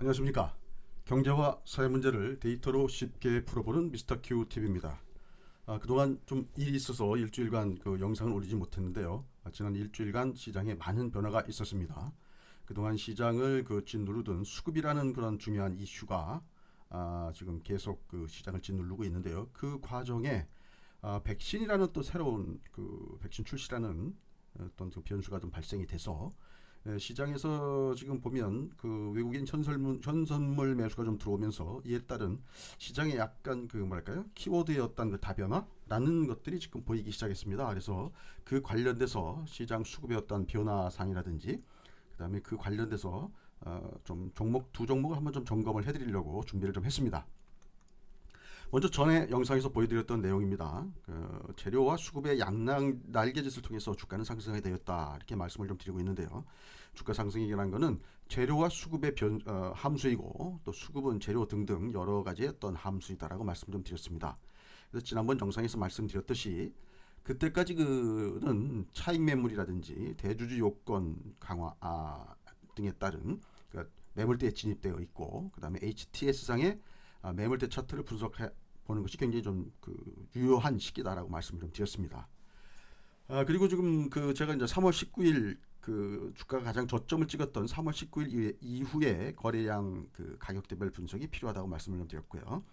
안녕하십니까. 경제와 사회 문제를 데이터로 쉽게 풀어보는 미스터 큐 TV입니다. 아, 그동안 좀 일이 있어서 일주일간 그 영상을 올리지 못했는데요. 아, 지난 일주일간 시장에 많은 변화가 있었습니다. 그동안 시장을 그 짓누르던 수급이라는 그런 중요한 이슈가 아, 지금 계속 그 시장을 짓누르고 있는데요. 그 과정에 아, 백신이라는 또 새로운 그 백신 출시라는 어떤 그 변수가 좀 발생이 돼서 예, 시장에서 지금 보면 그 외국인 현설문, 현선물 매수가 좀 들어오면서 이에 따른 시장에 약간 그 뭐랄까요 키워드였던 그 다변화라는 것들이 지금 보이기 시작했습니다. 그래서 그 관련돼서 시장 수급의 어떤 변화상이라든지 그다음에 그 관련돼서 어, 좀 종목 두 종목을 한번 좀 점검을 해드리려고 준비를 좀 했습니다. 먼저 전에 영상에서 보여드렸던 내용입니다. 그 재료와 수급의 양랑 날개짓을 통해서 주가는 상승하게 되었다 이렇게 말씀을 좀 드리고 있는데요. 주가 상승이라는 것은 재료와 수급의 변, 어, 함수이고 또 수급은 재료 등등 여러 가지의 어떤 함수이다라고 말씀 좀 드렸습니다. 그래서 지난번 영상에서 말씀드렸듯이 그때까지 그는 차익 매물이라든지 대주주 요건 강화 아, 등에 따른 그 매물대에 진입되어 있고 그다음에 HTS 상의 아, 매물대 차트를 분석해 보는 것이 굉장히 좀 그 유효한 시기다라고 말씀을 좀 드렸습니다. 아, 그리고 지금 그 제가 이제 3월 19일 그 주가가 가장 저점을 찍었던 3월 19일 이후에 거래량 그 가격대별 분석이 필요하다고 말씀을 좀 드렸고요.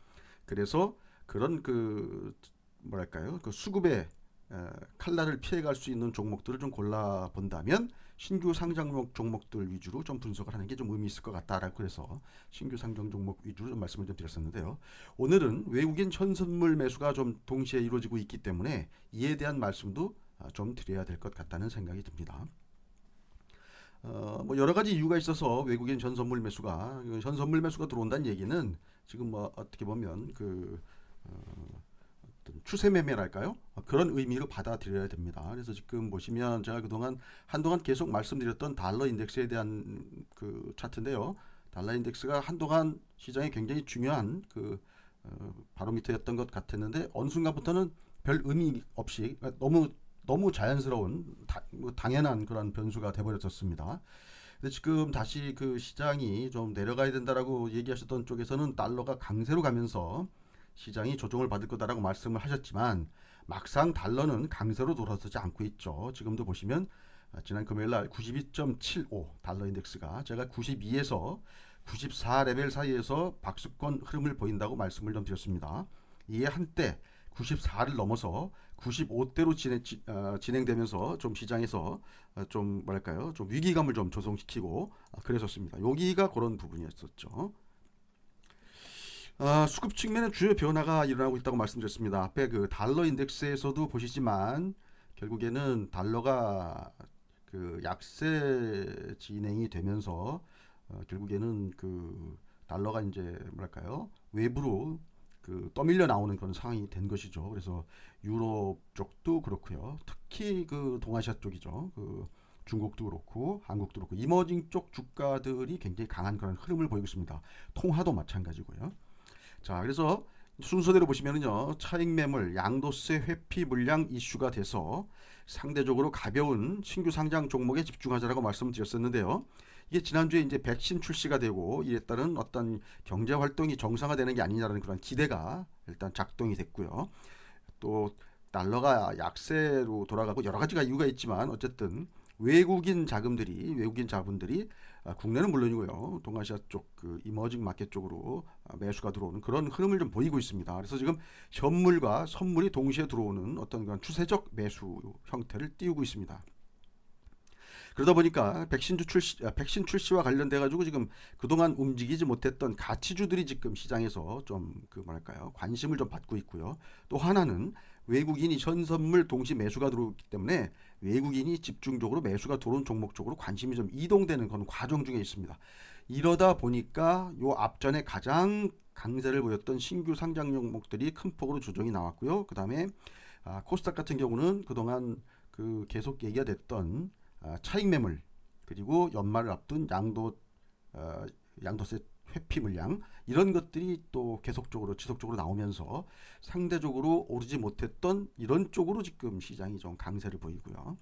그래서 그런 그 뭐랄까요 그 수급의 에, 칼날을 피해갈 수 있는 종목들을 좀 골라 본다면 신규 상장 종목들 위주로 좀 분석을 하는 게 좀 의미 있을 것 같다라고 그래서 신규 상장 종목 위주로 좀 말씀을 좀 드렸었는데요. 오늘은 외국인 현선물 매수가 좀 동시에 이루어지고 있기 때문에 이에 대한 말씀도 아, 좀 드려야 될 것 같다는 생각이 듭니다. 어, 뭐 여러 가지 이유가 있어서 외국인 현선물 매수가 현선물 매수가 들어온다는 얘기는 지금 뭐 어떻게 보면 그 어, 추세 매매랄까요? 어, 그런 의미로 받아들여야 됩니다. 그래서 지금 보시면 제가 그동안 한동안 계속 말씀드렸던 달러 인덱스에 대한 그 차트인데요. 달러 인덱스가 한동안 시장에 굉장히 중요한 그 어, 바로미터였던 것 같았는데 어느 순간부터는 별 의미 없이 너무 너무 자연스러운 다, 뭐 당연한 그런 변수가 돼버렸었습니다. 근데 지금 다시 그 시장이 좀 내려가야 된다라고 얘기하셨던 쪽에서는 달러가 강세로 가면서 시장이 조정을 받을 거다라고 말씀을 하셨지만 막상 달러는 강세로 돌아서지 않고 있죠. 지금도 보시면 아, 지난 금요일 날 92.75 달러 인덱스가 제가 92에서 94 레벨 사이에서 박스권 흐름을 보인다고 말씀을 좀 드렸습니다. 이에 한때 94를 넘어서 95대로 진행, 어, 진행되면서 좀 시장에서 어, 좀 뭐랄까요 좀 위기감을 좀 조성시키고 어, 그랬었습니다. 여기가 그런 부분이었었죠. 아, 수급 측면에 주요 변화가 일어나고 있다고 말씀드렸습니다. 앞에 그 달러 인덱스에서도 보시지만 결국에는 달러가 그 약세 진행이 되면서 어, 결국에는 그 달러가 이제 뭐랄까요 외부로 그 떠밀려 나오는 그런 상황이 된 것이죠. 그래서 유럽 쪽도 그렇고요. 특히 그 동아시아 쪽이죠. 그 중국도 그렇고 한국도 그렇고 이머징 쪽 주가들이 굉장히 강한 그런 흐름을 보이고 있습니다. 통화도 마찬가지고요. 자, 그래서 순서대로 보시면은요, 차익 매물, 양도세 회피 물량 이슈가 돼서 상대적으로 가벼운 신규 상장 종목에 집중하자라고 말씀드렸었는데요. 이게 지난주에 이제 백신 출시가 되고 이에 따른 어떤 경제 활동이 정상화되는 게 아니냐라는 그런 기대가 일단 작동이 됐고요. 또 달러가 약세로 돌아가고 여러 가지가 이유가 있지만 어쨌든 외국인 자금들이 외국인 자본들이 아, 국내는 물론이고요 동아시아 쪽 그 이머징 마켓 쪽으로 아, 매수가 들어오는 그런 흐름을 좀 보이고 있습니다. 그래서 지금 현물과 선물이 동시에 들어오는 어떤 그런 추세적 매수 형태를 띄우고 있습니다. 그러다 보니까 백신 출시, 아, 백신 출시와 관련돼 가지고 지금 그동안 움직이지 못했던 가치주들이 지금 시장에서 좀 그 뭐랄까요 관심을 좀 받고 있고요. 또 하나는 외국인이 현선물 동시 매수가 들어오기 때문에 외국인이 집중적으로 매수가 들어온 종목 쪽으로 관심이 좀 이동되는 그런 과정 중에 있습니다. 이러다 보니까 요 앞전에 가장 강세를 보였던 신규 상장 종목들이 큰 폭으로 조정이 나왔고요. 그다음에 아, 코스닥 같은 경우는 그동안 그 계속 얘기가 됐던 아, 차익 매물 그리고 연말을 앞둔 양도 어, 양도세 회피 물량 이런 것들이 또 계속적으로 지속적으로 나오면서 상대적으로 오르지 못했던 이런 쪽으로 지금 시장이 좀 강세를 보이고요.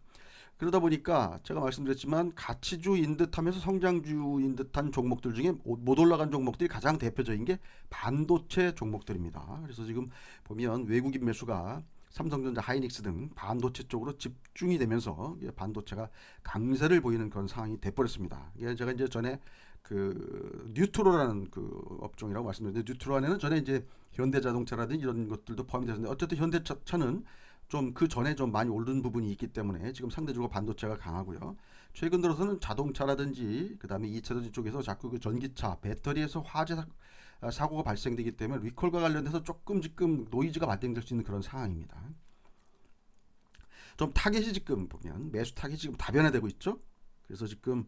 그러다 보니까 제가 말씀드렸지만 가치주인 듯하면서 성장주인 듯한 종목들 중에 못 올라간 종목들이 가장 대표적인 게 반도체 종목들입니다. 그래서 지금 보면 외국인 매수가 삼성전자, 하이닉스 등 반도체 쪽으로 집중이 되면서 반도체가 강세를 보이는 그런 상황이 돼버렸습니다. 제가 이제 전에 그 뉴트로라는 그 업종이라고 말씀드렸는데 뉴트로 안에는 전에 이제 현대자동차라든지 이런 것들도 포함이 되는데 어쨌든 현대차는 좀 그 전에 좀 많이 오른 부분이 있기 때문에 지금 상대적으로 반도체가 강하고요. 최근 들어서는 자동차라든지 그다음에 이차전지 쪽에서 자꾸 그 전기차 배터리에서 화재 사- 아, 사고가 발생되기 때문에 리콜과 관련해서 조금 지금 노이즈가 발생될 수 있는 그런 상황입니다. 좀 타겟이 지금 보면 매수 타겟이 지금 다변화되고 있죠. 그래서 지금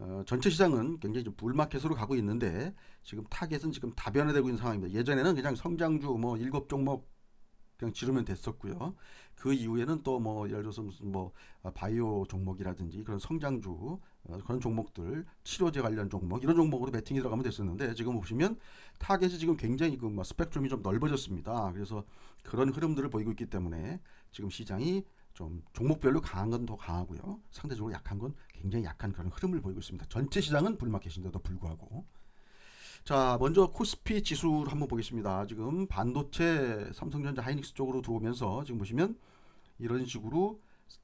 어, 전체 시장은 굉장히 좀 불마켓으로 가고 있는데 지금 타겟은 지금 다변화되고 있는 상황입니다. 예전에는 그냥 성장주 뭐 일곱 종목 그냥 지르면 됐었고요. 그 이후에는 또 뭐 예를 들어서 무슨 뭐 아, 바이오 종목이라든지 그런 성장주 어, 그런 종목들 치료제 관련 종목 이런 종목으로 베팅이 들어가면 됐었는데 지금 보시면 타겟이 지금 굉장히 그뭐 스펙트럼이 좀 넓어졌습니다. 그래서 그런 흐름들을 보이고 있기 때문에 지금 시장이 좀 종목별로 강한 건 더 강하고요. 상대적으로 약한 건 굉장히 약한 그런 흐름을 보이고 있습니다. 전체 시장은 불마켓인데도 불구하고 자, 먼저 코스피 지수를 한번 보겠습니다. 지금 반도체 삼성전자 하이닉스 쪽으로 들어오면서 지금 보시면 이런 식으로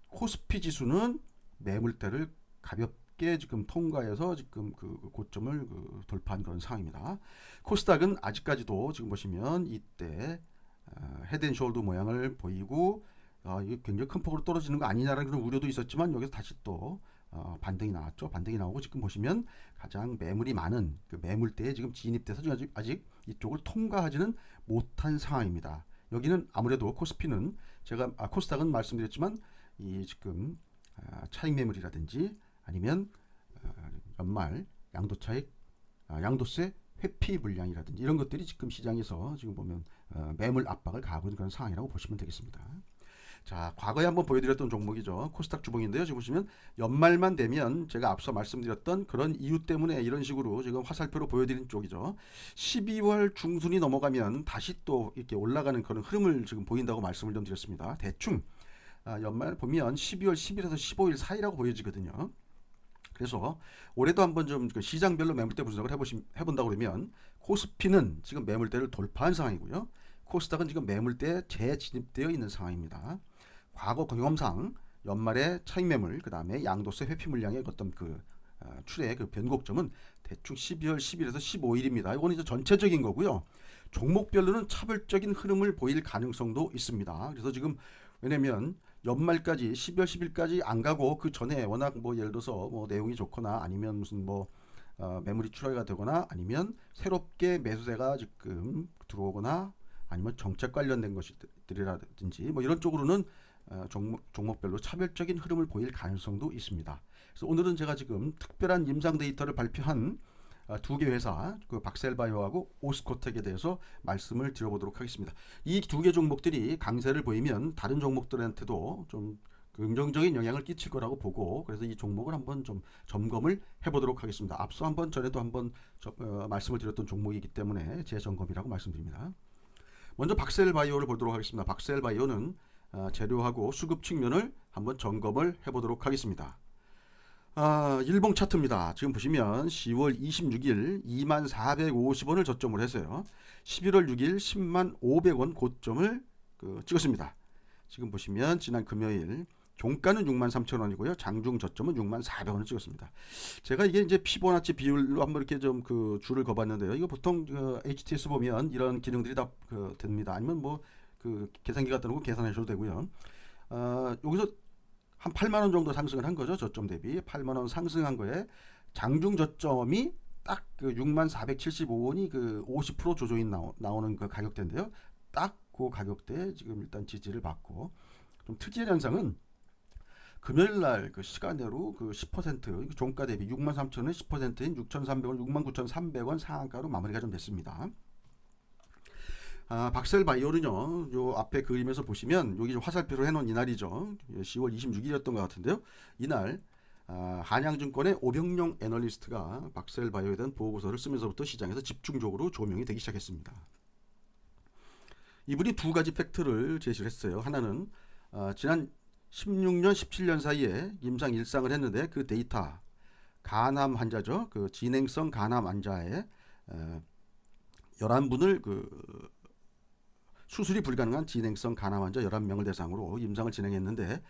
코스피 지수는 매물대를 가볍게 지금 통과해서 지금 그 고점을 그 돌파한 그런 상황입니다. 코스닥은 아직까지도 지금 보시면 이때 어, 헤드앤숄더 모양을 보이고 아, 이게 굉장히 큰 폭으로 떨어지는 거 아니냐라는 그런 우려도 있었지만 여기서 다시 또 어, 반등이 나왔죠. 반등이 나오고 지금 보시면 가장 매물이 많은 그 매물대에 지금 진입돼서 아직, 아직 이쪽을 통과하지는 못한 상황입니다. 여기는 아무래도 코스피는 제가 아, 코스닥은 말씀드렸지만 이 지금 아, 차익 매물이라든지 아니면 아, 연말 양도 차익 아, 양도세 회피 물량이라든지 이런 것들이 지금 시장에서 지금 보면 어, 매물 압박을 가하고 있는 그런 상황이라고 보시면 되겠습니다. 자, 과거에 한번 보여드렸던 종목이죠. 코스닥 주봉인데요. 지금 보시면 연말만 되면 제가 앞서 말씀드렸던 그런 이유 때문에 이런 식으로 지금 화살표로 보여드린 쪽이죠. 12월 중순이 넘어가면 다시 또 이렇게 올라가는 그런 흐름을 지금 보인다고 말씀을 좀 드렸습니다. 대충 아, 연말 보면 12월 10일에서 15일 사이라고 보여지거든요. 그래서 올해도 한번 좀그 시장별로 매물대 분석을 해보시, 해본다고 그러면 코스피는 지금 매물대를 돌파한 상황이고요. 코스닥은 지금 매물대에 재진입되어 있는 상황입니다. 과거 경험상 연말에 차익 매물, 그 다음에 양도세 회피 물량의 어떤 그 어, 출의 그 변곡점은 대충 12월 10일에서 15일입니다. 이거는 이제 전체적인 거고요. 종목별로는 차별적인 흐름을 보일 가능성도 있습니다. 그래서 지금 왜냐면 연말까지 12월 10일까지 안 가고 그 전에 워낙 뭐 예를 들어서 뭐 내용이 좋거나 아니면 무슨 뭐 어, 매물이 출하가 되거나 아니면 새롭게 매수세가 지금 들어오거나 아니면 정책 관련된 것들이라든지 뭐 이런 쪽으로는 어, 종목, 종목 별로 차별적인 흐름을 보일 가능성도 있습니다. 그래서 오늘은 제가 지금 특별한 임상 데이터를 발표한 어, 두개 회사, 그 박셀바이오하고 오스코텍에 대해서 말씀을 드려보도록 하겠습니다. 이 두 개 종목들이 강세를 보이면 다른 종목들한테도 좀 긍정적인 영향을 끼칠 거라고 보고 그래서 이 종목을 한번 좀 점검을 해보도록 하겠습니다. 앞서 한번 전에도 한번 저- 어, 말씀을 드렸던 종목이기 때문에 재점검이라고 말씀드립니다. 먼저 박셀바이오를 보도록 하겠습니다. 박셀바이오는 아, 재료하고 수급 측면을 한번 점검을 해보도록 하겠습니다. 아, 일봉 차트입니다. 지금 보시면 10월 26일 2만 450원을 저점으로 했어요. 11월 6일 10만 500원 고점을 그, 찍었습니다. 지금 보시면 지난 금요일 종가는 6만 3천 원이고요. 장중 저점은 6만 400원을 찍었습니다. 제가 이게 이제 피보나치 비율로 한번 이렇게 좀 그 줄을 그어봤는데요. 이거 보통 그 HTS 보면 이런 기능들이 다 그 됩니다. 아니면 뭐 그 계산기 갖다 놓고 계산하셔도 되고요. 어, 여기서 한 8만 원 정도 상승을 한 거죠. 저점 대비 8만 원 상승한 거에 장중 저점이 딱 그 6만 475원이 그 50% 조조인 나오, 나오는 그 가격대인데요. 딱 그 가격대에 지금 일단 지지를 받고 좀 특이한 현상은 금요일 날 그 시간대로 그 10% 종가 대비 6만 3천 원 10%인 6,300원, 6만 9,300원 상한가로 마무리가 좀 됐습니다. 아, 박셀 바이오는요, 요 앞에 그림에서 보시면 여기 좀 화살표로 해놓은 이날이죠. 10월 26일이었던 것 같은데요. 이날 아, 한양증권의 오병용 애널리스트가 박셀 바이오에 대한 보고서를 쓰면서부터 시장에서 집중적으로 조명이 되기 시작했습니다. 이분이 두 가지 팩트를 제시를 했어요. 하나는 아, 지난 16년, 17년 사이에 임상 일상을 했는데 그 데이터 간암 환자죠. 그 진행성 간암 환자의 어, 11분을 그 수술이 불가능한 진행성 간암 환자 11명을 대상으로 임상을 진행했는데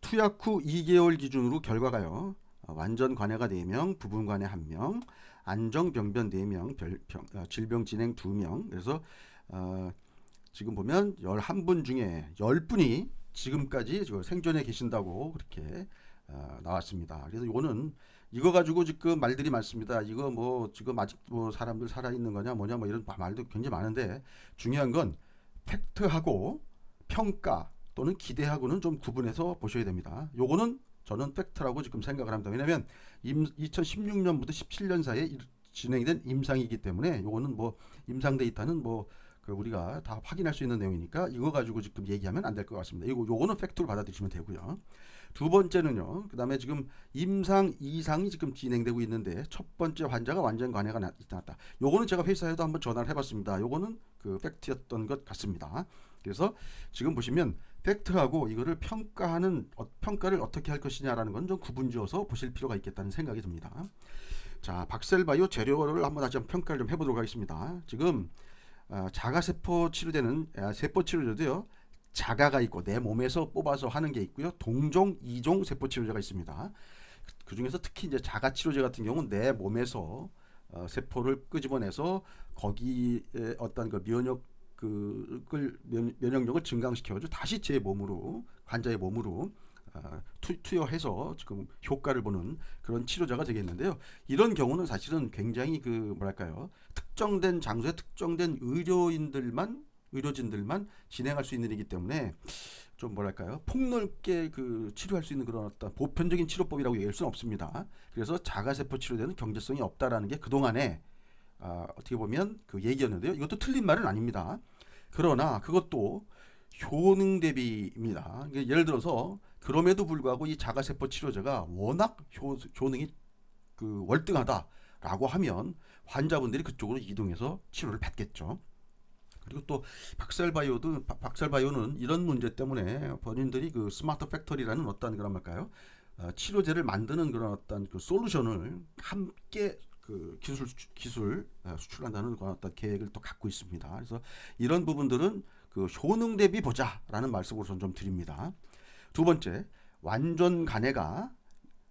투약 후 2개월 기준으로 결과가요. 어, 완전 관해가 4명, 부분 관해 1명, 안정 병변 4명, 별, 병, 어, 질병 진행 2명. 그래서 어, 지금 보면 11분 중에 10분이 지금까지 지금 생존해 계신다고 그렇게 어, 나왔습니다. 그래서 이거는 이거 가지고 지금 말들이 많습니다. 이거 뭐 지금 아직 뭐 사람들 살아 있는 거냐 뭐냐 뭐 이런 말도 굉장히 많은데 중요한 건 팩트하고 평가 또는 기대하고는 좀 구분해서 보셔야 됩니다. 요거는 저는 팩트라고 지금 생각을 합니다. 왜냐하면 2016년부터 17년 사이에 이- 진행된 임상이기 때문에 요거는 뭐 임상 데이터는 뭐 그 우리가 다 확인할 수 있는 내용이니까 이거 가지고 지금 얘기하면 안 될 것 같습니다. 이거 요거는 팩트로 받아들이시면 되고요. 두 번째는요. 그다음에 지금 임상 이상이 지금 진행되고 있는데 첫 번째 환자가 완전 관해가 나- 나타났다. 요거는 제가 회사에도 한번 전화를 해봤습니다. 요거는 그 팩트였던 것 같습니다. 그래서 지금 보시면 팩트하고 이거를 평가하는 어, 평가를 어떻게 할 것이냐라는 건 좀 구분지어서 보실 필요가 있겠다는 생각이 듭니다. 자, 박셀바이오 재료를 한번 다시 한번 평가를 좀 해보도록 하겠습니다. 지금 어, 자가세포 치료되는 아, 세포 치료제도요. 자가가 있고 내 몸에서 뽑아서 하는 게 있고요. 동종, 이종 세포 치료제가 있습니다. 그 중에서 특히 이제 자가 치료제 같은 경우는 내 몸에서 어, 세포를 끄집어내서 거기에 어떤 그 면역 그을 면역력을 증강시켜가지고 다시 제 몸으로 환자의 몸으로 어, 투, 투여해서 지금 효과를 보는 그런 치료제가 되겠는데요. 이런 경우는 사실은 굉장히 그 뭐랄까요 특정된 장소에 특정된 의료인들만 의료진들만 진행할 수 있는 일이기 때문에 좀 뭐랄까요 폭넓게 그 치료할 수 있는 그런 어떤 보편적인 치료법이라고 얘기할 수는 없습니다. 그래서 자가세포 치료제는 경제성이 없다라는 게 그 동안에 아, 어떻게 보면 그 얘기였는데요. 이것도 틀린 말은 아닙니다. 그러나 그것도 효능 대비입니다. 이게 예를 들어서 그럼에도 불구하고 이 자가세포 치료제가 워낙 효, 효능이 그 월등하다라고 하면 환자분들이 그쪽으로 이동해서 치료를 받겠죠. 그리고 또 박살바이오도 바- 박살바이오는 이런 문제 때문에 본인들이 그 스마트 팩토리라는 어떤 그런 말까요? 어, 치료제를 만드는 그런 어떤 그 솔루션을 함께 그 기술 기술 어, 수출한다는 그런 어떤 계획을 또 갖고 있습니다. 그래서 이런 부분들은 그 효능 대비 보자라는 말씀으로 저는 좀 드립니다. 두 번째 완전 간해가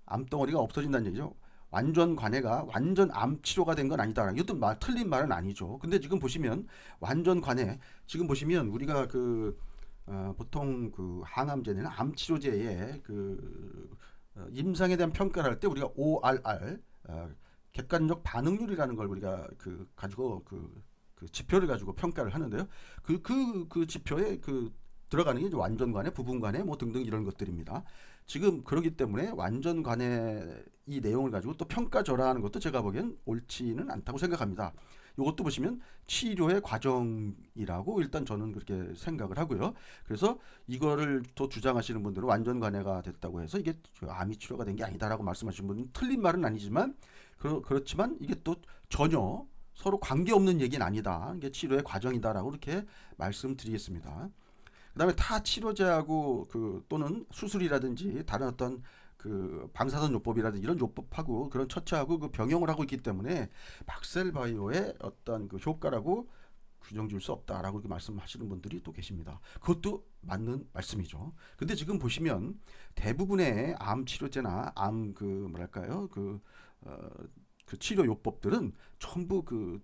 암덩어리가 없어진다는 얘기죠. 완전 관해가 완전 암 치료가 된 건 아니다. 이것도 말 틀린 말은 아니죠. 근데 지금 보시면 완전 관해 지금 보시면 우리가 그 어, 보통 그 항암제나 암 치료제의 그 어, 임상에 대한 평가를 할 때 우리가 ORR 어, 객관적 반응률이라는 걸 우리가 그 가지고 그, 그 지표를 가지고 평가를 하는데요. 그 그 그 지표에 그 들어가는 게 완전 관해, 부분 관해 뭐 등등 이런 것들입니다. 지금 그러기 때문에 완전 관해 이 내용을 가지고 또 평가절하하는 것도 제가 보기엔 옳지는 않다고 생각합니다. 이것도 보시면 치료의 과정이라고 일단 저는 그렇게 생각을 하고요. 그래서 이거를 또 주장하시는 분들은 완전 관해가 됐다고 해서 이게 저 암이 치료가 된 게 아니다라고 말씀하시는 분은 틀린 말은 아니지만 그렇, 그렇지만 이게 또 전혀 서로 관계없는 얘기는 아니다. 이게 치료의 과정이다라고 이렇게 말씀드리겠습니다. 그다음에 타 치료제하고 그 또는 수술이라든지 다른 어떤 그 방사선 요법이라든지 이런 요법하고 그런 처치하고 그 병용을 하고 있기 때문에 박셀바이오의 어떤 그 효과라고 규정 줄수 없다라고 이렇게 말씀하시는 분들이 또 계십니다. 그것도 맞는 말씀이죠. 근데 지금 보시면 대부분의 암 치료제나 암 그 뭐랄까요 그, 어, 그 치료 요법들은 전부 그,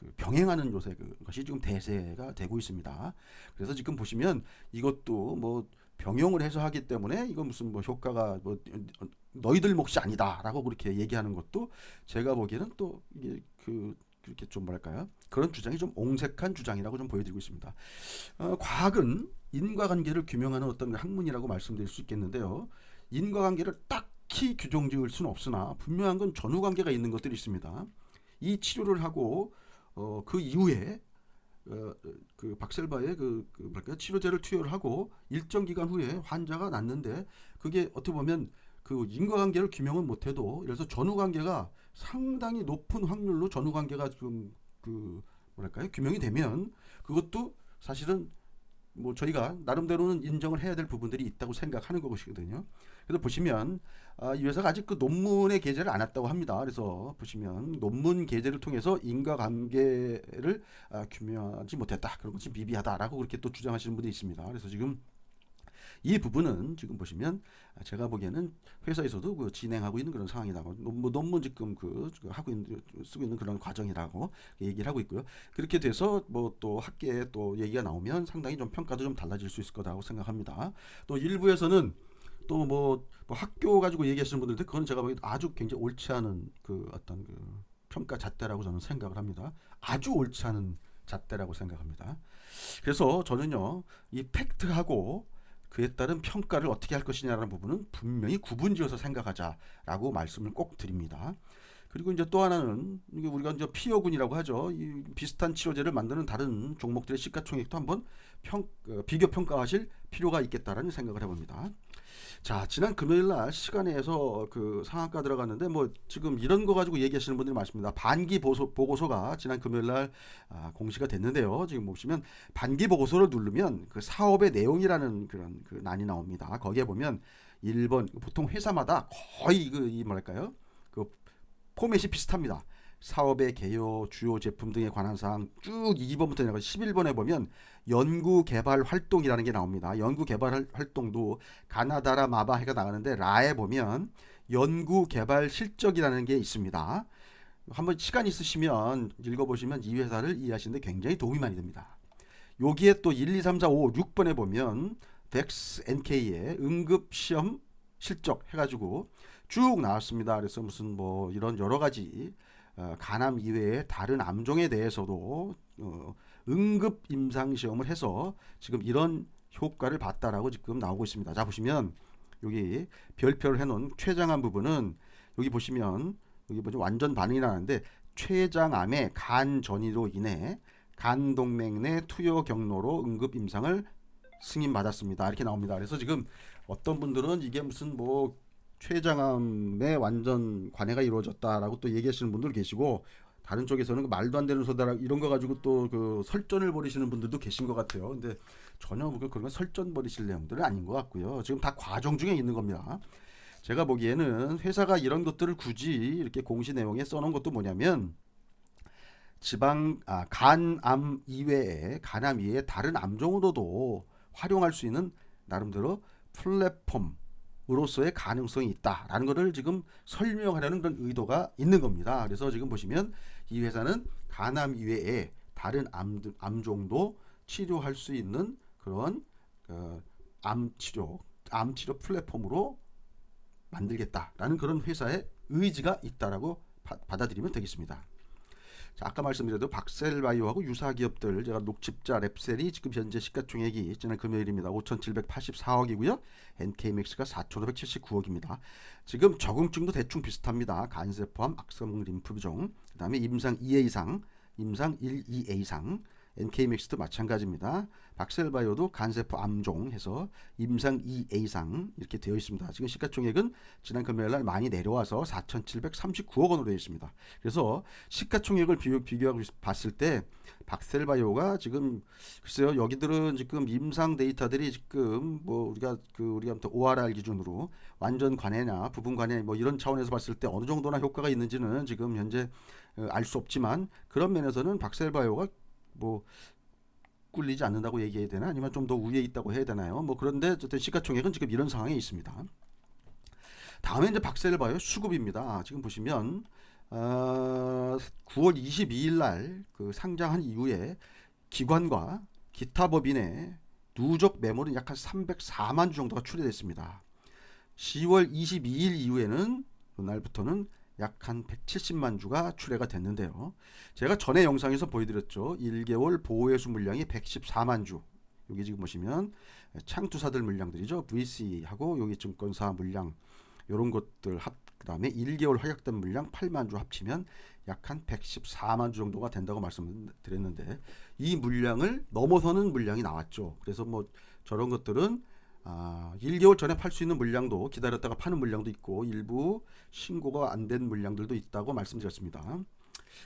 그 병행하는 요새 그것이 지금 대세가 되고 있습니다. 그래서 지금 보시면 이것도 뭐 병용을 해서 하기 때문에 이건 무슨 뭐 효과가 뭐 너희들 몫이 아니다라고 그렇게 얘기하는 것도 제가 보기에는 또 이게 그 그렇게 좀 뭐랄까요 그런 주장이 좀 옹색한 주장이라고 좀 보여드리고 있습니다. 어, 과학은 인과관계를 규명하는 어떤 학문이라고 말씀드릴 수 있겠는데요. 인과관계를 딱히 규정 지을 수는 없으나 분명한 건 전후관계가 있는 것들이 있습니다. 이 치료를 하고 어, 그 이후에 어, 그 박셀바의 그, 그 뭐랄까 치료제를 투여를 하고 일정 기간 후에 환자가 낫는데 그게 어떻게 보면 그 인과관계를 규명은 못해도 예를 들어서 전후관계가 상당히 높은 확률로 전후관계가 좀 그 뭐랄까요? 규명이 되면 그것도 사실은 뭐 저희가 나름대로는 인정을 해야 될 부분들이 있다고 생각하는 것이거든요. 그래서 보시면 아, 이 회사가 아직 그 논문의 게재를 안 했다고 합니다. 그래서 보시면 논문 게재를 통해서 인과관계를 아, 규명하지 못했다. 그런 것이 미비하다라고 그렇게 또 주장하시는 분들이 있습니다. 그래서 지금 이 부분은 지금 보시면 제가 보기에는 회사에서도 그 진행하고 있는 그런 상황이라고 논문, 논문 지금 그 하고 있는 쓰고 있는 그런 과정이라고 얘기를 하고 있고요. 그렇게 돼서 뭐 또 학계에 또 얘기가 나오면 상당히 좀 평가도 좀 달라질 수 있을 거라고 생각합니다. 또 일부에서는 또뭐 학교 가지고 얘기하시는 분들도 그건 제가 보기에 아주 굉장히 옳지 않은 그 어떤 그 평가 잣대라고 저는 생각을 합니다. 아주 옳지 않은 잣대라고 생각합니다. 그래서 저는요 이 팩트하고 그에 따른 평가를 어떻게 할 것이냐라는 부분은 분명히 구분지어서 생각하자라고 말씀을 꼭 드립니다. 그리고 이제 또 하나는 우리가 이제 피어군이라고 하죠. 이 비슷한 치료제를 만드는 다른 종목들의 시가총액도 한번 평, 어, 비교 평가하실 필요가 있겠다라는 생각을 해봅니다. 자, 지난 금요일 날 시간에서 그 상한가 들어갔는데 뭐 지금 이런 거 가지고 얘기하시는 분들이 많습니다. 반기 보소, 보고서가 지난 금요일 날 아, 공시가 됐는데요. 지금 보시면 반기 보고서를 누르면 그 사업의 내용이라는 그런 그 난이 나옵니다. 거기에 보면 1번 보통 회사마다 거의 그 이 뭐랄까요? 그 포맷이 비슷합니다. 사업의 개요, 주요 제품 등에 관한 사항 쭉 2번부터 내가 11번에 보면 연구 개발 활동이라는 게 나옵니다. 연구 개발 활동도 가나다라 마바 해가 나가는데 라에 보면 연구 개발 실적이라는 게 있습니다. 한번 시간 있으시면 읽어보시면 이 회사를 이해하시는데 굉장히 도움이 많이 됩니다. 여기에 또 1, 2, 3, 4, 5, 6번에 보면 덱스 NK의 응급 시험 실적 해가지고 쭉 나왔습니다. 그래서 무슨 뭐 이런 여러 가지 어, 간암 이외에 다른 암종에 대해서도 어, 응급 임상 시험을 해서 지금 이런 효과를 봤다라고 지금 나오고 있습니다. 자 보시면 여기 별표를 해놓은 췌장암 부분은 여기 보시면 여기 보죠 완전 반응이 나는데 췌장암의 간 전이로 인해 간 동맥 내 투여 경로로 응급 임상을 승인 받았습니다. 이렇게 나옵니다. 그래서 지금 어떤 분들은 이게 무슨 뭐 췌장암에 완전 관해가 이루어졌다라고 또 얘기하시는 분들 계시고 다른 쪽에서는 그 말도 안 되는 소다라 이런 거 가지고 또 그 설전을 벌이시는 분들도 계신 것 같아요. 근데 전혀 뭐 그런 건 설전 벌이실 내용들은 아닌 것 같고요. 지금 다 과정 중에 있는 겁니다. 제가 보기에는 회사가 이런 것들을 굳이 이렇게 공시 내용에 써놓은 것도 뭐냐면 지방 아, 간암 이외에 간암 이외에 다른 암종으로도 활용할 수 있는 나름대로 플랫폼 으로서의 가능성이 있다라는 것을 지금 설명하려는 그런 의도가 있는 겁니다. 그래서 지금 보시면 이 회사는 간암 이외에 다른 암, 암종도 치료할 수 있는 그런 어, 암 치료, 암 치료 플랫폼으로 만들겠다라는 그런 회사의 의지가 있다라고 바, 받아들이면 되겠습니다. 자, 아까 말씀드렸던 박셀바이오하고 유사 기업들 제가 녹집자 랩셀이 지금 현재 시가총액이 지난 금요일입니다. 5,784억이고요. NK맥스가 4,579억입니다. 지금 적응증도 대충 비슷합니다. 간세 포함 악성 림프 부종, 그다음에 임상 2A 이상, 임상 1, 2A 이상, NK맥스도 마찬가지입니다. 박셀바이오도 간세포 암종 해서 임상 2A상 이렇게 되어 있습니다. 지금 시가총액은 지난 금요일 날 많이 내려와서 4,739억 원으로 되어 있습니다. 그래서 시가총액을 비교, 비교하고 봤을 때 박셀바이오가 지금 글쎄요 여기들은 지금 임상 데이터들이 지금 뭐 우리가 그 우리가 아무튼 ORR 기준으로 완전 관해냐 부분 관해 뭐 이런 차원에서 봤을 때 어느 정도나 효과가 있는지는 지금 현재 어, 알수 없지만 그런 면에서는 박셀바이오가 뭐 꿀리지 않는다고 얘기해야 되나 아니면 좀더 위에 있다고 해야 되나요? 뭐 그런데 어쨌든 시가총액은 지금 이런 상황에 있습니다. 다음에 이제 박세를 봐요. 수급입니다. 지금 보시면 어, 9월 22일 날 그 상장한 이후에 기관과 기타 법인의 누적 매물은 약 한 304만 주 정도가 출해됐습니다. 10월 22일 이후에는 그날부터는 약 한 170만 주가 출해가 됐는데요. 제가 전에 영상에서 보여드렸죠. 1개월 보호회수 물량이 114만 주. 여기 지금 보시면 창투사들 물량들이죠. VC하고 여기 증권사 물량 이런 것들 합 그다음에 1개월 허약된 물량 8만 주 합치면 약 한 114만 주 정도가 된다고 말씀드렸는데 이 물량을 넘어서는 물량이 나왔죠. 그래서 뭐 저런 것들은 아, 1개월 전에 팔 수 있는 물량도 기다렸다가 파는 물량도 있고 일부 신고가 안 된 물량들도 있다고 말씀드렸습니다.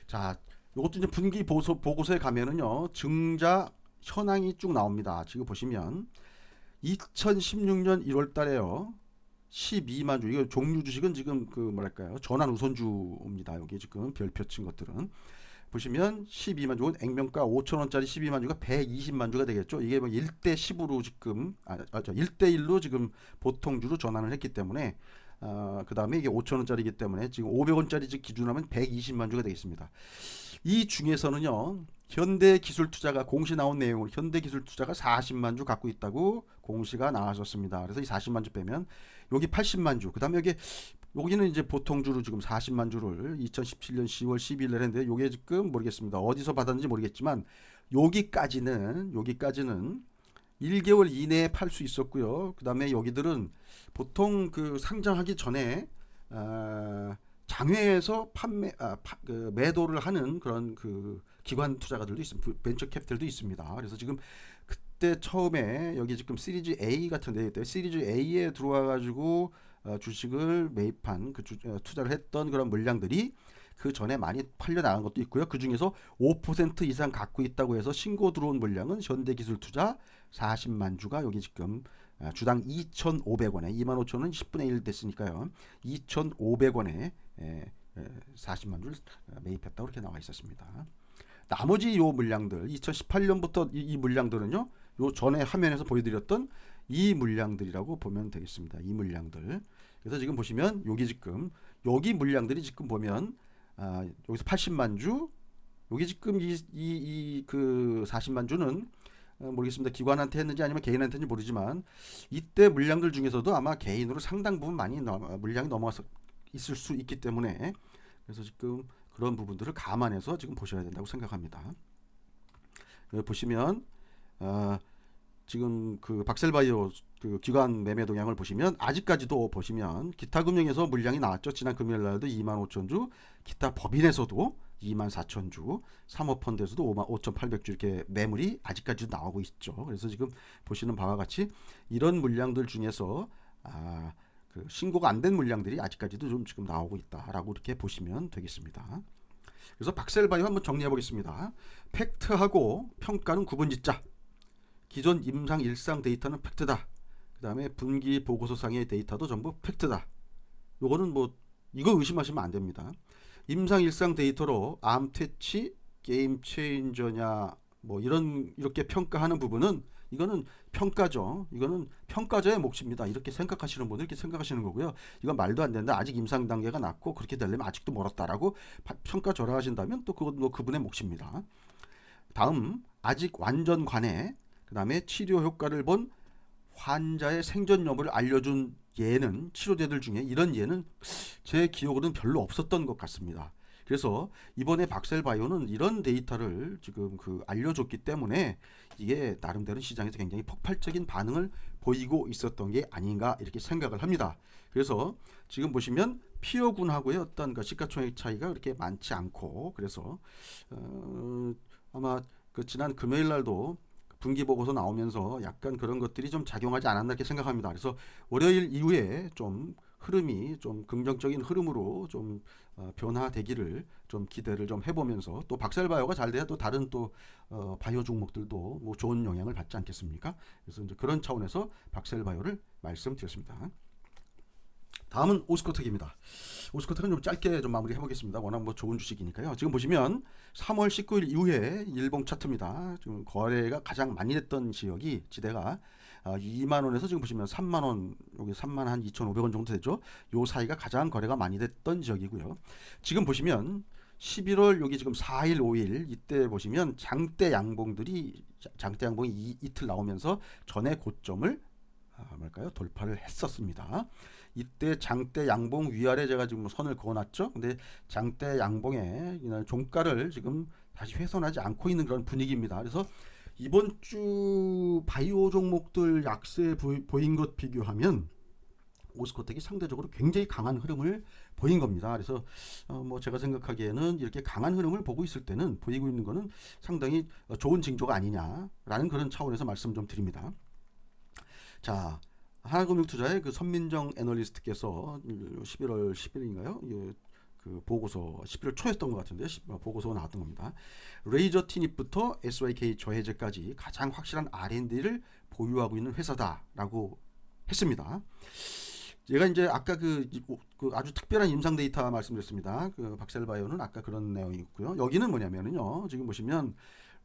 자, 이것도 이제 분기 보고서, 보고서에 가면은요 증자 현황이 쭉 나옵니다. 지금 보시면 2016년 1월 달에요. 12만 주. 이거 종류 주식은 지금 그 뭐랄까요? 전환 우선주입니다. 여기 지금 별표 친 것들은 보시면 12만 주는 액면가 5천 원짜리 12만 주가 120만 주가 되겠죠. 이게 뭐 1대 10으로 지금 아, 아, 저 1대 1로 지금 보통 주로 전환을 했기 때문에 어, 그다음에 이게 5천 원짜리이기 때문에 지금 500원짜리 즉 기준하면 120만 주가 되겠습니다. 이 중에서는요. 현대 기술 투자가 공시 나온 내용으로 현대 기술 투자가 40만 주 갖고 있다고 공시가 나왔었습니다. 그래서 이 40만 주 빼면 여기 80만 주. 그다음에 여기 여기는 이제 보통 주로 지금 40만 주를 2017년 10월 12일 날 했는데 요게 지금 모르겠습니다. 어디서 받았는지 모르겠지만 여기까지는 여기까지는 1개월 이내에 팔 수 있었고요. 그다음에 여기들은 보통 그 상장하기 전에 아, 장외에서 판매 아, 파, 그 매도를 하는 그런 그 기관 투자가들도 있습니다. 벤처 캐피탈도 있습니다. 그래서 지금 그때 처음에 여기 지금 시리즈 A 같은데 이때 시리즈 A에 들어와 가지고 어, 주식을 매입한 그 주, 어, 투자를 했던 그런 물량들이 그 전에 많이 팔려 나간 것도 있고요. 그 중에서 5% 이상 갖고 있다고 해서 신고 들어온 물량은 현대기술투자 40만 주가 여기 지금 어, 주당 2,500원에 25,000원 10분의 1 됐으니까요. 2,500원에 에, 에, 40만 주를 매입했다고 이렇게 나와 있었습니다. 나머지 요 물량들 2018년부터 이, 이 물량들은요. 요 전에 화면에서 보여드렸던 이 물량들이라고 보면 되겠습니다. 이 물량들. 그래서 지금 보시면 여기 지금 여기 물량들이 지금 보면 아, 여기서 80만 주 여기 지금 이 이 그 40만 주는 어, 모르겠습니다. 기관한테 했는지 아니면 개인한테 했는지 모르지만 이때 물량들 중에서도 아마 개인으로 상당 부분 많이 넘, 물량이 넘어가서 있을 수 있기 때문에 그래서 지금 그런 부분들을 감안해서 지금 보셔야 된다고 생각합니다. 여기 보시면 어, 지금 그 박셀바이오 그 기관 매매 동향을 보시면 아직까지도 보시면 기타 금융에서 물량이 나왔죠. 지난 금요일 날도 2만 5천 주, 기타 법인에서도 2만 4천 주, 사모펀드에서도 5만 5,800주 이렇게 매물이 아직까지도 나오고 있죠. 그래서 지금 보시는 바와 같이 이런 물량들 중에서 아, 그 신고가 안 된 물량들이 아직까지도 좀 지금 나오고 있다라고 이렇게 보시면 되겠습니다. 그래서 박셀바이오 한번 정리해 보겠습니다. 팩트하고 평가는 구분 짓자. 기존 임상 일상 데이터는 팩트다. 그 다음에 분기 보고서상의 데이터도 전부 팩트다. 요거는 뭐 이거 의심하시면 안 됩니다. 임상 일상 데이터로 암 퇴치, 게임 체인저냐 뭐 이런 이렇게 평가하는 부분은 이거는 평가죠. 이거는 평가자의 몫입니다. 이렇게 생각하시는 분들 이렇게 생각하시는 거고요. 이건 말도 안 된다. 아직 임상 단계가 낮고 그렇게 되려면 아직도 멀었다라고 평가 절하 하신다면 또 그건 뭐 그분의 몫입니다. 다음 아직 완전 관해 그다음에 치료 효과를 본 환자의 생존 여부를 알려준 예는 치료제들 중에 이런 예는 제 기억으로는 별로 없었던 것 같습니다. 그래서 이번에 박셀바이오는 이런 데이터를 지금 그 알려줬기 때문에 이게 나름대로 시장에서 굉장히 폭발적인 반응을 보이고 있었던 게 아닌가 이렇게 생각을 합니다. 그래서 지금 보시면 피어군하고의 어떤 그 시가총액 차이가 그렇게 많지 않고 그래서 어, 아마 그 지난 금요일 날도 분기 보고서 나오면서 약간 그런 것들이 좀 작용하지 않았나 이렇게 생각합니다. 그래서 월요일 이후에 좀 흐름이 좀 긍정적인 흐름으로 좀 어, 변화되기를 좀 기대를 좀 해보면서 또 박셀바이오가 잘 돼야 또 다른 또 어, 바이오 종목들도 뭐 좋은 영향을 받지 않겠습니까? 그래서 이제 그런 차원에서 박셀바이오를 말씀드렸습니다. 다음은 오스코텍입니다. 오스코텍은 좀 짧게 좀 마무리해 보겠습니다. 워낙 뭐 좋은 주식이니까요. 지금 보시면 3월 19일 이후에 일봉 차트입니다. 지금 거래가 가장 많이 됐던 지역이 지대가 아, 2만 원에서 지금 보시면 3만 원, 여기 3만 한 2,500원 정도 되죠. 요 사이가 가장 거래가 많이 됐던 지역이고요. 지금 보시면 11월 여기 지금 4일, 5일 이때 보시면 장대 양봉들이 장대 양봉이 이, 이틀 나오면서 전에 고점을 아, 뭘까요? 돌파를 했었습니다. 이때 장대 양봉 위아래 제가 지금 선을 그어놨죠. 근데 장대 양봉에 종가를 지금 다시 훼손하지 않고 있는 그런 분위기입니다. 그래서 이번 주 바이오 종목들 약세 보인 것 비교하면 오스코텍이 상대적으로 굉장히 강한 흐름을 보인 겁니다. 그래서 어 뭐 제가 생각하기에는 이렇게 강한 흐름을 보고 있을 때는 보이고 있는 거는 상당히 좋은 징조가 아니냐라는 그런 차원에서 말씀 좀 드립니다. 자, 하나금융투자의 그 선민정 애널리스트께서 11월 10일인가요? 그 보고서 11월 초였던 것 같은데 시- 어, 보고서가 나왔던 겁니다. 레이저 티닙부터 SYK 저해제까지 가장 확실한 R&D를 보유하고 있는 회사다라고 했습니다. 제가 이제 아까 그, 그 아주 특별한 임상 데이터 말씀드렸습니다. 그 박셀바이오는 아까 그런 내용이 있고요. 여기는 뭐냐면은요. 지금 보시면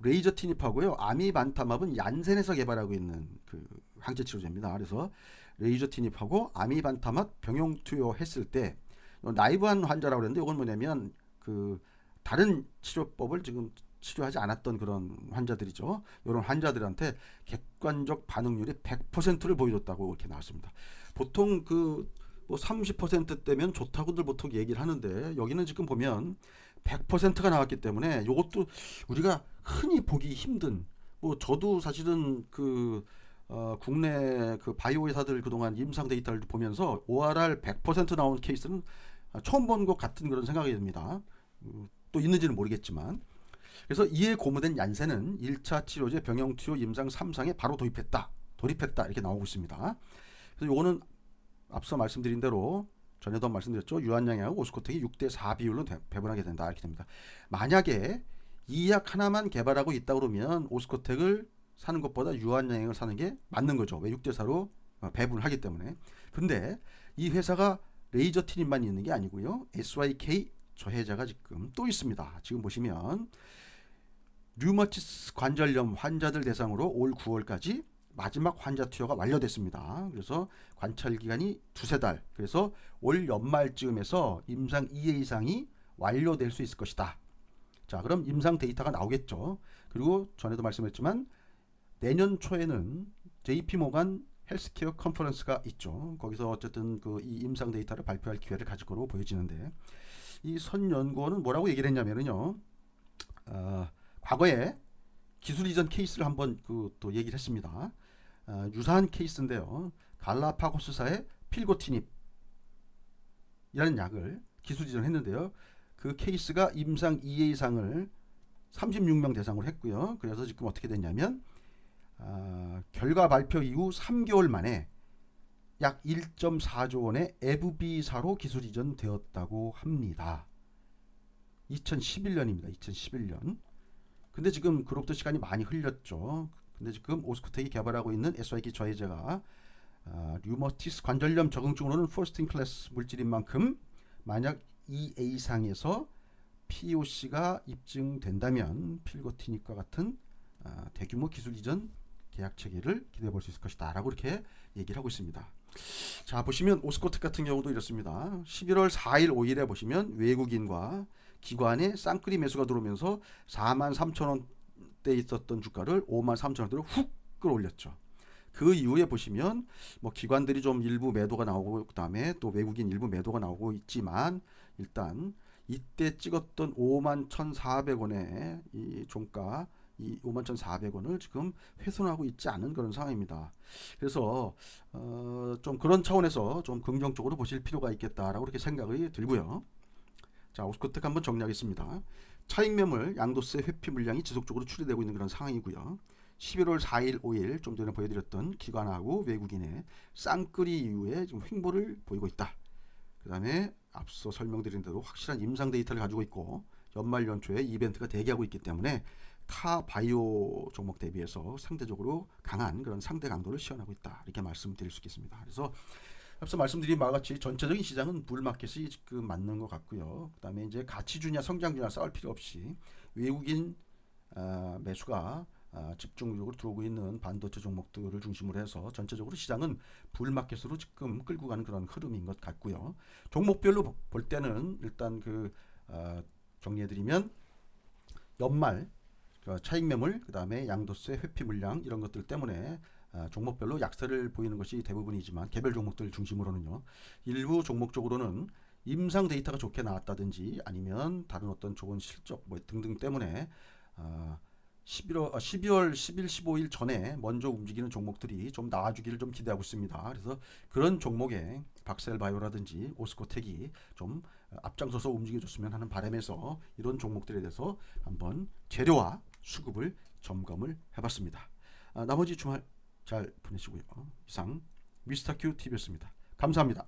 레이저 티닙하고요. 아미반타맙은 얀센에서 개발하고 있는 그 항체 치료제입니다. 그래서 레이저 티닙하고 아미반타맙 병용 투여했을 때 나이브한 환자라고 그랬는데 이건 뭐냐면 그 다른 치료법을 지금 치료하지 않았던 그런 환자들이죠. 이런 환자들한테 객관적 반응률이 100%를 보여줬다고 이렇게 나왔습니다. 보통 그 뭐 30%대면 좋다고들 보통 얘기를 하는데 여기는 지금 보면 100%가 나왔기 때문에 이것도 우리가 흔히 보기 힘든 뭐 저도 사실은 그 어, 국내 그 바이오 회사들 그동안 임상 데이터를 보면서 ORR 100% 나온 케이스는 처음 본 것 같은 그런 생각이 듭니다. 음, 또 있는지는 모르겠지만 그래서 이에 고무된 얀센은 1차 치료제 병용 투여 임상 3상에 바로 도입했다. 돌입했다. 이렇게 나오고 있습니다. 그래서 요거는 앞서 말씀드린 대로 전에도 말씀드렸죠. 유한양하고 오스코텍이 6대 4 비율로 대- 배분하게 된다. 이렇게 됩니다. 만약에 이 약 하나만 개발하고 있다 그러면 오스코텍을 사는 것보다 유한양을 사는 게 맞는 거죠. 왜 6대 4로 배분을 하기 때문에. 근데 이 회사가 레이저 티닙만 있는 게 아니고요. SYK 저해자가 지금 또 있습니다. 지금 보시면 류마티스 관절염 환자들 대상으로 올 9월까지 마지막 환자 투여가 완료됐습니다. 그래서 관찰 기간이 두세 달. 그래서 올 연말쯤에서 임상 2회 이상이 완료될 수 있을 것이다. 자, 그럼 임상 데이터가 나오겠죠. 그리고 전에도 말씀했지만 내년 초에는 JP 모간 헬스케어 컨퍼런스가 있죠. 거기서 어쨌든 그 이 임상 데이터를 발표할 기회를 가질 거로 보여지는데 이 선 연구원은 뭐라고 얘기를 했냐면은요. 어, 과거에 기술 이전 케이스를 한번 그 또 얘기를 했습니다. 어, 유사한 케이스인데요. 갈라파고스사의 필고티닙 이라는 약을 기술 이전했는데요. 그 케이스가 임상 2회 이상을 36명 대상으로 했고요. 그래서 지금 어떻게 됐냐면 아, 결과 발표 이후 3개월 만에 약 1.4조 원의 에브비사로 기술 이전되었다고 합니다. 2011년입니다. 2011년. 근데 지금 그로부터 시간이 많이 흘렸죠. 근데 지금 오스코텍이 개발하고 있는 SYK 저해제가 아, 류머티스 관절염 적응증으로는 퍼스트 인 클래스 물질인 만큼 만약 2A상에서 POC가 입증된다면 필고티닉과 같은 아, 대규모 기술 이전 계약 체계를 기대해 볼 수 있을 것이다 라고 이렇게 얘기를 하고 있습니다. 자 보시면 오스코텍 같은 경우도 이렇습니다. 11월 4일 5일에 보시면 외국인과 기관의 쌍끌이 매수가 들어오면서 4만 3천 원대 있었던 주가를 5만 3천 원대로 훅 끌어올렸죠. 그 이후에 보시면 뭐 기관들이 좀 일부 매도가 나오고 그다음에 또 외국인 일부 매도가 나오고 있지만 일단 이때 찍었던 5만 1,400원의 이 종가 이 5만 1,400원을 지금 훼손하고 있지 않은 그런 상황입니다. 그래서 어, 좀 그런 차원에서 좀 긍정적으로 보실 필요가 있겠다라고 그렇게 생각이 들고요. 자, 오스코텍 한번 정리하겠습니다. 차익 매물 양도세 회피 물량이 지속적으로 추리되고 있는 그런 상황이고요. 11월 4일, 5일 좀 전에 보여드렸던 기관하고 외국인의 쌍끌이 이후에 지금 횡보를 보이고 있다. 그 다음에 앞서 설명드린 대로 확실한 임상 데이터를 가지고 있고 연말 연초에 이벤트가 대기하고 있기 때문에 타 바이오 종목 대비해서 상대적으로 강한 그런 상대 강도를 시현하고 있다. 이렇게 말씀드릴 수 있겠습니다. 그래서 앞서 말씀드린 바와 같이 전체적인 시장은 불마켓이 지금 맞는 것 같고요. 그다음에 이제 가치주냐 성장주냐 싸울 필요 없이 외국인 아, 매수가 아, 집중적으로 들어오고 있는 반도체 종목들을 중심으로 해서 전체적으로 시장은 불마켓으로 지금 끌고 가는 그런 흐름인 것 같고요. 종목별로 보- 볼 때는 일단 그 아, 정리해드리면 연말 그 차익 매물 그다음에 양도세 회피 물량 이런 것들 때문에 아, 종목별로 약세를 보이는 것이 대부분이지만 개별 종목들 중심으로는요. 일부 종목적으로는 임상 데이터가 좋게 나왔다든지 아니면 다른 어떤 좋은 실적 뭐 등등 때문에 아, 11월, 12월 10일, 15일 전에 먼저 움직이는 종목들이 좀 나와주기를 좀 기대하고 있습니다. 그래서 그런 종목에 박셀바이오라든지 오스코텍이 좀 앞장서서 움직여줬으면 하는 바람에서 이런 종목들에 대해서 한번 재료와 수급을 점검을 해봤습니다. 아, 나머지 주말 잘 보내시고요. 이상 미스터 큐 TV였습니다. 감사합니다.